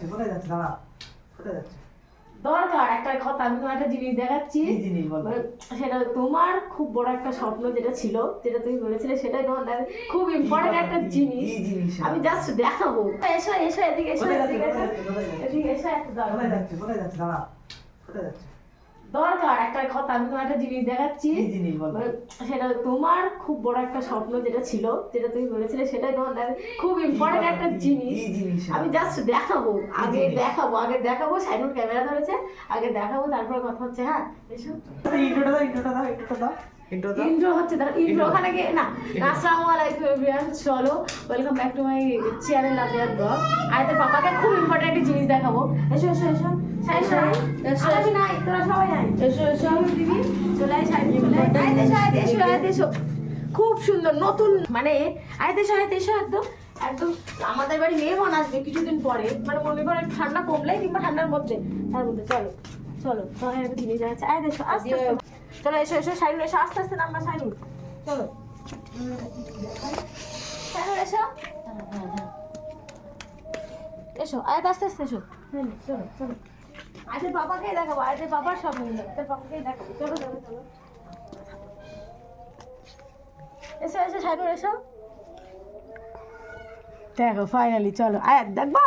যাচ্ছে কোথায় যাচ্ছে? দাঁড়া কোথায় যাচ্ছে? দরকার একটা কথা আমি তোমার একটা জিনিস দেখাচ্ছি। কি জিনিস বলো? মানে সেটা তোমার খুব বড় একটা স্বপ্ন যেটা ছিল যেটা তুমি বলেছিলে সেটাই তোমার দেখা খুব ইম্পর্টেন্ট একটা জিনিস। আমি জাস্ট দেখাবো। এসো এসো এদিকে এসো এদিকে এসো। এদিকে এসো একটা দরকার কোথায় যাচ্ছে কোথায় যাচ্ছে? দাঁড়া কোথায় যাচ্ছে? দরকার একটা কথা আমি তোমার একটা জিনিস দেখাচ্ছি। মানে সেটা তোমার খুব বড় একটা স্বপ্ন যেটা ছিল যেটা তুমি বলেছিলে সেটাই তোমার দেখ খুব ইম্পর্টেন্ট একটা জিনিস। আমি জাস্ট দেখাবো আগে দেখাবো আগে দেখাবো সাইনুর ক্যামেরা ধরেছে আগে দেখাবো তারপরে কথা হচ্ছে হ্যাঁ? এসো। ইন্ট্রোটা দাও ইন্ট্রোটা দাও ইন্ট্রোটা দাও। ইন্ট্রো হচ্ছে তার ইন্ট্রো ওখানে গিয়ে না আসসালামু আলাইকুম এভরিওয়ান চলো welcome back to my channel Abiyar blog আর তোর পাপাকে খুব ইম্পর্টেন্ট একটা জিনিস দেখাবো। এসো এসো এসো। সাই সাই আমি নাই তোরা সবাই নাই এসো এসো। দিদি চলে আয় সাই চলে আয় আয় আয় এসো আয় এসো। খুব সুন্দর নতুন মানে আয় এসো আয় এসো একদম একদম আমাদের বাড়ি মেহমান আসবে কিছুদিন পরে। মানে মনে করে ঠান্ডা কমলে কিংবা ঠান্ডার মধ্যে। তার মধ্যে চলো চলো জিনিস আছে আয় এসো আস্তে আস্তে। চলো, এসো এসো সাইনুল এসো, আস্তে আস্তে নাম্বার সাইনুল চলো। সাইনুল এসো। এসো আয় আস্তে আস্তে, এসো। চলো চলো। সব চলো এসো এসো দেখো ফাইনালি চলো। আয় দেখবা?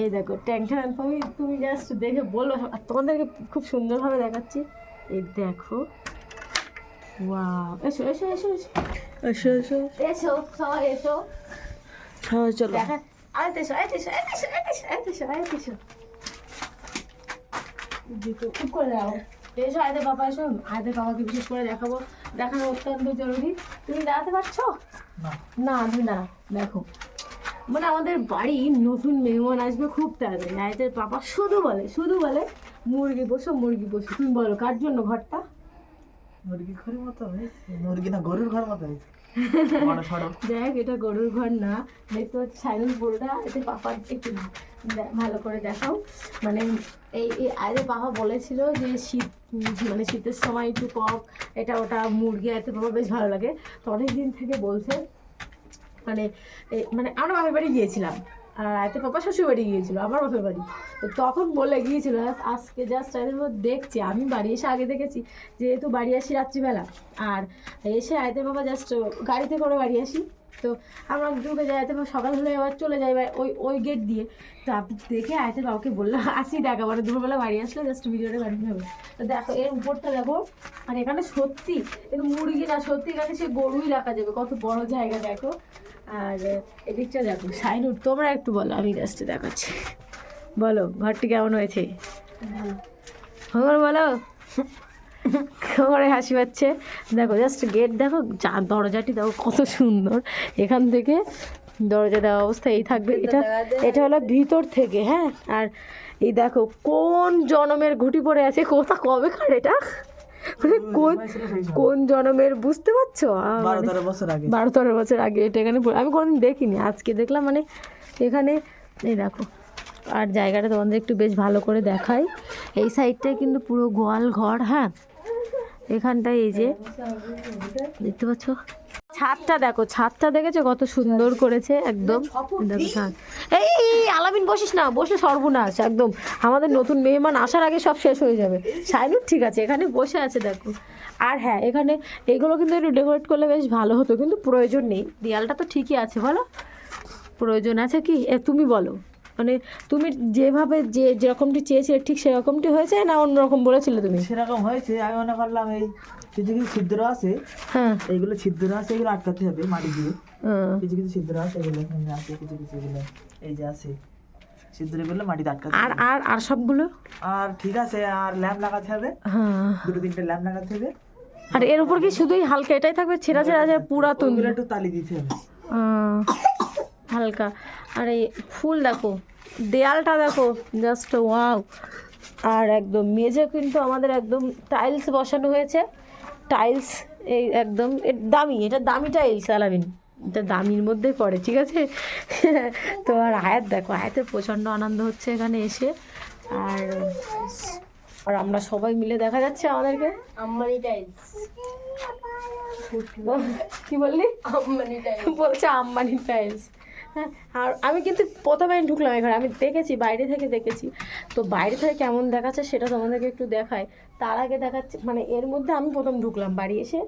এই দেখো ট্যাং ট্যাং তুমি তুমি জাস্ট দেখে বলো। তোমাদেরকে খুব সুন্দরভাবে দেখাচ্ছি। এই দেখো। ওয়াও এসো এসো এসো এসো। এসো এসো। এসো সবাই এসো। সবাই চলো। দেখা আয় এসো আয় এসো আয় এসো আয় এসো আয় এসো দুটো খুব করে দাও। এসো আয়তে বাবা এসো। আয়তে বাবাকে বিশেষ করে দেখাবো। দেখানো অত্যন্ত জরুরি। তুমি দাঁড়াতে পারছ? না। না তুমি দাঁড়াও দেখো। মানে আমাদের বাড়ি নতুন মেহমান আসবে খুব তাড়াতাড়ি। আয়তের পাপা শুধু বলে শুধু বলে মুরগি বসো মুরগি বসো। তুমি বলো কার জন্য ঘরটা? মুরগি ঘরের মতো হয়েছে। মুরগি না গরুর ঘর মতো হয়েছে। এটা গরুর ঘর না। দেখতে পাচ্ছি সাইলেন্স পুরোটা এতে পাপার একটু ভালো করে দেখাও। মানে এই এই আগে পাপা বলেছিল যে শীত মানে শীতের সময় একটু কক এটা ওটা মুরগি এতে পাপা বেশ ভালো লাগে। তো অনেক দিন থেকে বলছে মানে মানে আমরা বাপের বাড়ি গিয়েছিলাম। আর এতে পাপা শ্বশুর বাড়ি গিয়েছিল, আমার বাপের বাড়ি। তো তখন বলে গিয়েছিল, আজকে জাস্ট এদের মধ্যে দেখছি, আমি বাড়ি এসে আগে দেখেছি যেহেতু বাড়ি আসি রাত্রিবেলা। আর এসে আয়তে বাবা জাস্ট গাড়িতে করে বাড়ি আসি। তো আমরা ঢুকে যাই আয়তে সকাল হলে আবার চলে যাই ওই ওই গেট দিয়ে। তো আপনি দেখে আয়তে বাবাকে বললাম আসি দেখা মানে দুপুরবেলা বাড়ি আসলে জাস্ট ভিডিওটা বাড়ি হবে। তো দেখো এর উপরটা দেখো আর এখানে সত্যি এর মুরগি না সত্যি এখানে সে গরুই রাখা যাবে। কত বড় জায়গা দেখো। আর এদিকটা দেখো সাইন সাইনুর তোমরা একটু বলো আমি জাস্ট দেখাচ্ছি। বলো ঘরটি কেমন হয়েছে? খবর বলো। খবরে হাসি পাচ্ছে। দেখো জাস্ট গেট দেখো যা দরজাটি দেখো কত সুন্দর। এখান থেকে দরজা দেওয়া অবস্থা এই থাকবে। এটা এটা হলো ভিতর থেকে হ্যাঁ? আর এই দেখো কোন জনমের ঘুটি পড়ে আছে কোথা কবে কার এটা? মানে কোন কোন জনমের বুঝতে পারছ? বারো মানে- তেরো বছর আগে। বারো তেরো বছর আগে এটা এখানে আমি কোনোদিন দেখিনি আজকে দেখলাম মানে এখানে এই দেখো আর জায়গাটা তোমাদের একটু বেশ ভালো করে দেখাই। এই সাইডটায় কিন্তু পুরো গোয়াল ঘর হ্যাঁ? এখানটায় এই যে দেখতে পাচ্ছ? ছাদটা দেখো ছাদটা দেখেছ? কত সুন্দর করেছে একদম। দেখো এই, আলামিন বসিস না বসে সর্বনাশ একদম। আমাদের নতুন মেহমান আসার আগে সব শেষ হয়ে যাবে। সাইনুর ঠিক আছে এখানে বসে আছে দেখো। আর হ্যাঁ এখানে এগুলো কিন্তু একটু ডেকোরেট করলে বেশ ভালো হতো কিন্তু প্রয়োজন নেই। দেয়ালটা তো ঠিকই আছে বলো? প্রয়োজন আছে কি? এ, তুমি বলো। মানে তুমি যেভাবে যে যেরকমটি চেয়েছিলে ঠিক সেরকমটি হয়েছে না অন্যরকম বলেছিলে তুমি? সেরকম হয়েছে আমি মনে করলাম এই কিছু কিছু ছিদ্র আছে হ্যাঁ। এইগুলো ছিদ্র আছে এগুলো আটকাতে হবে মাটি দিয়ে। আহ, কিছু কিছু ছিদ্র আছে এগুলো এখানে আছে কিছু কিছু এগুলো এই যে আছে। ছিদ্রগুলো মাটিতে আটকাতে আর আর আর সবগুলো? আর ঠিক আছে আর ল্যাম্প লাগাতে হবে। হ্যাঁ। দুটো তিনটে ল্যাম্প লাগাতে হবে। আর এর উপর কি শুধুই হালকা এটাই থাকবে? ছেঁড়া ছেঁড়া আছে পুরাতন। একটু তালি দিতে হবে। হালকা। আর এই ফুল দেখো দেয়ালটা দেখো জাস্ট ওয়াও আর একদম মেঝে কিন্তু আমাদের একদম টাইলস বসানো হয়েছে। টাইলস এই একদম দামি এটা দামি টাইলস আলামিন এটা দামির মধ্যে পড়ে ঠিক আছে? তো আর আয়াত দেখো আয়াতের প্রচণ্ড আনন্দ হচ্ছে এখানে এসে। আর আর আমরা সবাই মিলে দেখা যাচ্ছে আমাদেরকে। আম্মানি টাইলস কি বললি? আম্মানি টাইলস বলছে আম্বানি টাইলস হ্যাঁ আর আমি কিন্তু প্রথমে ঢুকলাম এখানে, আমি দেখেছি, বাইরে থেকে দেখেছি। তো বাইরে থেকে কেমন দেখাচ্ছে সেটা তোমাদেরকে একটু দেখায় তার আগে দেখাচ্ছে মানে এর মধ্যে আমি প্রথম ঢুকলাম বাড়ি এসে।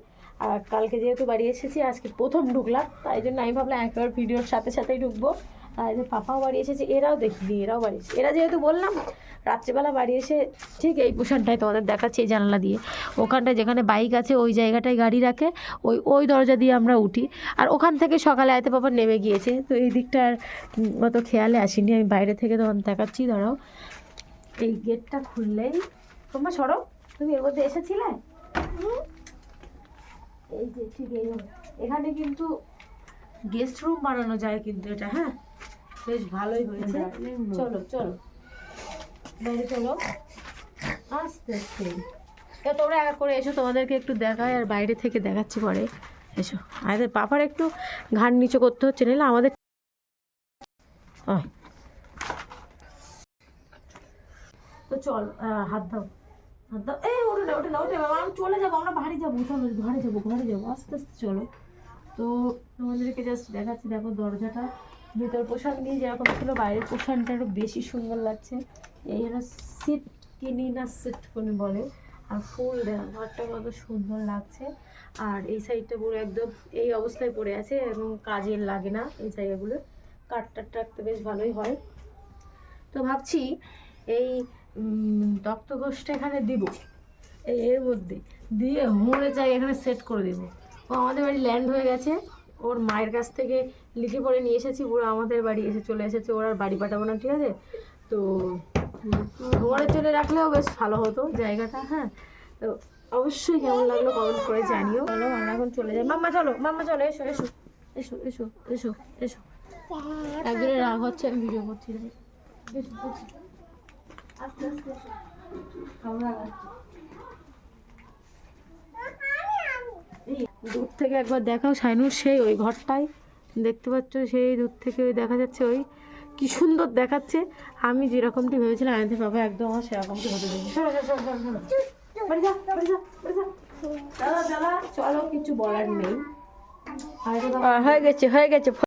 আর কালকে যেহেতু বাড়ি এসেছি, আজকে প্রথম ঢুকলাম, তাই জন্য আমি ভাবলাম একবার ভিডিওর সাথে সাথেই ঢুকবো। আর যে পাপাও বাড়ি এসেছে, এরাও দেখিনি, এরাও বাড়ি এসেছে। এরা যেহেতু বললাম, রাত্রেবেলা বাড়ি এসে ঠিক এই পোশাকটাই তোমাদের দেখাচ্ছি এই জানলা দিয়ে। ওখানটায় যেখানে বাইক আছে, ওই জায়গাটায় গাড়ি রাখে, ওই ওই দরজা দিয়ে আমরা উঠি। আর ওখান থেকে সকালে আয়তে পাপা নেমে গিয়েছে। তো এই দিকটা আর অত খেয়ালে আসিনি, আমি বাইরে থেকে তোমার দেখাচ্ছি, দাঁড়াও। এই গেটটা খুললেই, তোমরা সরো, তুমি এর মধ্যে এসেছিলে? এই যে ঠিক এই এখানে কিন্তু গেস্ট রুম বানানো যায় কিন্তু এটা হ্যাঁ? বেশ ভালোই হয়েছে। চলো চলো। বাইরে চলো। আস্তে আস্তে। তোমরা এক করে এসো তোমাদেরকে একটু দেখায় আর বাইরে থেকে দেখাচ্ছি পরে। এসো। আমাদের পাপার একটু ঘাড় নিচে করতে হচ্ছে নাহলে আমাদের। তো চল হাত দাও। হাত দাও। এই ওঠে না ওঠে আমি চলে যাব আমরা বাড়ি যাব চলো ঘরে যাব ঘরে যাব। আস্তে আস্তে চলো। তো তোমাদেরকে জাস্ট দেখাচ্ছি দেখো দরজাটা। ভিতর পোশাক নিয়ে যেরকম ছিল, বাইরের পোশাকটা আরও বেশি সুন্দর লাগছে। এই হলো সিট কিনি না সিট কোনি বলে। আর ফুল দেওয়া ঘরটা কত সুন্দর লাগছে। আর এই সাইডটা পুরো একদম এই অবস্থায় পড়ে আছে এবং কাজের লাগে না এই জায়গাগুলো। কাঠটাট রাখতে বেশ ভালোই হয়। তো ভাবছি এই রক্তঘোষটা এখানে দিব। এই এর মধ্যে দিয়ে মোড়ে চাই এখানে সেট করে দেবো। ও, আমাদের বাড়ি ল্যান্ড হয়ে গেছে। ওর মায়ের কাছ থেকে লিখে পড়ে নিয়ে এসেছি পুরো আমাদের বাড়ি এসে চলে এসেছে, ওর আর বাড়ি পাঠাবো না, ঠিক আছে? তো ঘরের চলে রাখলেও বেশ ভালো হতো জায়গাটা হ্যাঁ? তো অবশ্যই কেমন লাগল কমেন্ট করে জানিও। চলো, আমরা এখন চলে যাই। মাম্মা, চলো মাম্মা, চলো, এসো এসো এসো এসো এসো এসো। একজনের রাগ হচ্ছে, আমি ভিডিও করছি এসো আস্তে আস্তে আসছি এই দূর থেকে একবার দেখাও সাইনুর সেই ওই ঘরটায় দেখতে পাচ্ছ সেই দূর থেকে ওই দেখা যাচ্ছে ওই। কি সুন্দর দেখাচ্ছে। আমি যেরকমটি ভেবেছিলাম আনতে বাবা একদম আমার সেরকমটি হতে দেবে চলো, কিছু বলার নেই। হয়ে গেছে হয়ে গেছে।